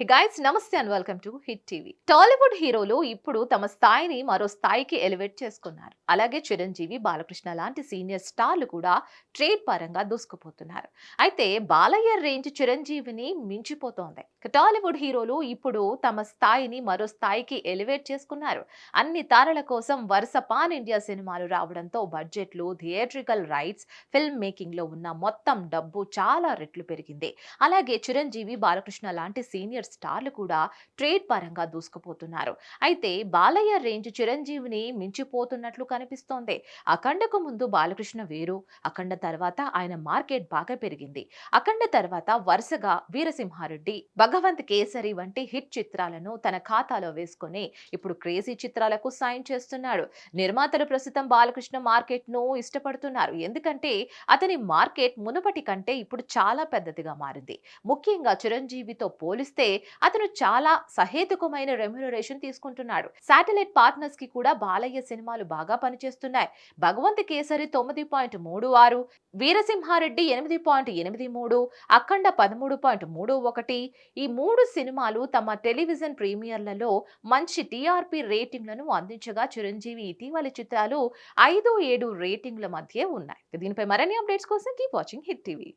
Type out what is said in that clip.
Hi guys namaste and welcome to hit TV Tollywood హీరోలు ఇప్పుడు తమ స్థాయిని మరో స్థాయికి ఎలివేట్ చేసుకున్నారు. అలాగే చిరంజీవి బాలకృష్ణ లాంటి సీనియర్ స్టార్లు కూడా ట్రేడ్ పరంగా దూసుకుపోతున్నారు. అయితే బాలయ్య రేంజ్ చిరంజీవిని మించిపోతోంది. టాలీవుడ్ హీరోలు ఇప్పుడు తమ స్థాయిని మరో స్థాయికి ఎలివేట్ చేసుకున్నారు. అన్ని తారల కోసం వరుస పాన్ ఇండియా సినిమాలు రావడంతో బడ్జెట్లు థియేట్రికల్ రైట్స్ ఫిల్మ్ మేకింగ్లో ఉన్న మొత్తం డబ్బు చాలా రెట్లు పెరిగింది. అలాగే చిరంజీవి బాలకృష్ణ లాంటి సీనియర్ స్టార్లు కూడా ట్రేడ్ పరంగా దూసుకుపోతున్నారు. అయితే బాలయ్య రేంజ్ చిరంజీవిని మించిపోతున్నట్లు కనిపిస్తోంది. అఖండకు ముందు బాలకృష్ణ వేరు అఖండ తర్వాత ఆయన మార్కెట్ బాగా పెరిగింది. అఖండ తర్వాత వరుసగా వీరసింహారెడ్డి భగవంత్ కేసరి వంటి హిట్ చిత్రాలను తన ఖాతాలో వేసుకొని ఇప్పుడు క్రేజీ చిత్రాలకు సైన్ చేస్తున్నాడు. నిర్మాతలు ప్రస్తుతం బాలకృష్ణ మార్కెట్ను ఇష్టపడుతున్నారు. ఎందుకంటే అతని మార్కెట్ మునుపటి కంటే ఇప్పుడు చాలా పెద్దదిగా మారింది. ముఖ్యంగా చిరంజీవితో పోలిస్తే అతను చాలా సహేతుకమైన రెమ్యునరేషన్ తీసుకుంటున్నాడు. శాటిలైట్ పార్ట్నర్స్కి కూడా బాలయ్య సినిమాలు బాగా పనిచేస్తున్నాయి. భగవంత్ కేసరి తొమ్మిది పాయింట్ మూడు ఆరు వీరసింహారెడ్డి ఎనిమిది పాయింట్ ఎనిమిది మూడు అఖండ పదమూడు పాయింట్ మూడు ఒకటి ఈ మూడు సినిమాలు తమ టెలివిజన్ ప్రీమియర్లలో మంచి టీఆర్పీ రేటింగ్లను అందించగా చిరంజీవి ఇటీవలి చిత్రాలు ఐదు ఏడు రేటింగ్ల మధ్య ఉన్నాయి. దీనిపై మరిన్ని అప్డేట్స్ కోసం కీప్ వాచింగ్ హిట్ టీవీ.